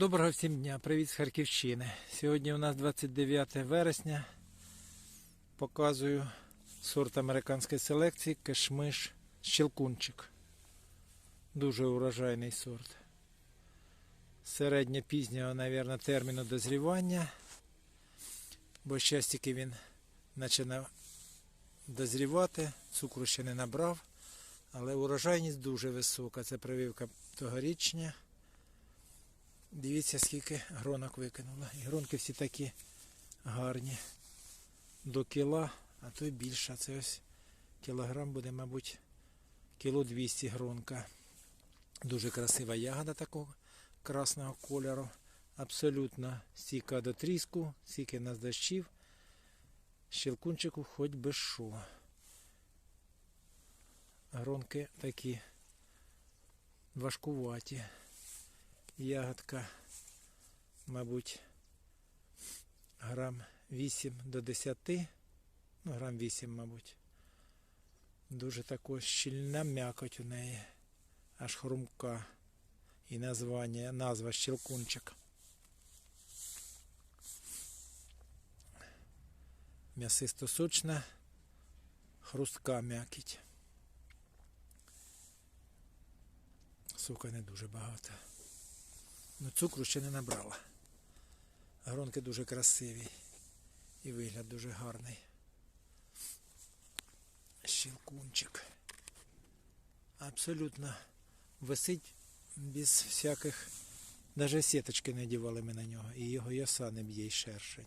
Доброго всім дня, привіт з Харківщини. Сьогодні у нас 29 вересня. Показую сорт американської селекції кишмиш щелкунчик. Дуже урожайний сорт. Середньо пізнього, мабуть, терміну дозрівання. Бо щас тільки він починав дозрівати, цукру ще не набрав, але урожайність дуже висока. Це прививка тогорічня. Дивіться, скільки гронок викинула. І гронки всі такі гарні. До кіла, а то й більше. Це ось кілограм буде, мабуть, кіло 200 гронка. Дуже красива ягода такого красного кольору. Абсолютно стійка до тріску, стільки нас дощів. Щелкунчику хоч би що. Гронки такі важкуваті. Ягодка, мабуть, грам 8 до 10, ну, грам 8, мабуть. Дуже така щільна м'якоть у неї, аж хрумка. І названня, назва щелкунчик. М'ясисто сочна, хрустка м'якіть. Сока не дуже багато. Ну, цукру ще не набрала. Гронки дуже красиві. І вигляд дуже гарний. Щелкунчик. Абсолютно висить без всяких. Навіть сіточки не дівали ми на нього. І його яса не б'є й шершень.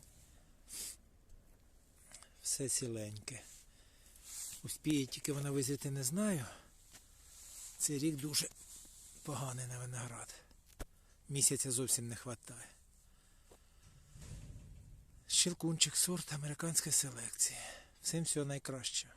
Все ціленьке. Успіє тільки вона визріти не знаю. Цей рік дуже поганий на виноград. Місяця зовсім не вистачає. Щелкунчик сорт американської селекції. Всім всього найкращого.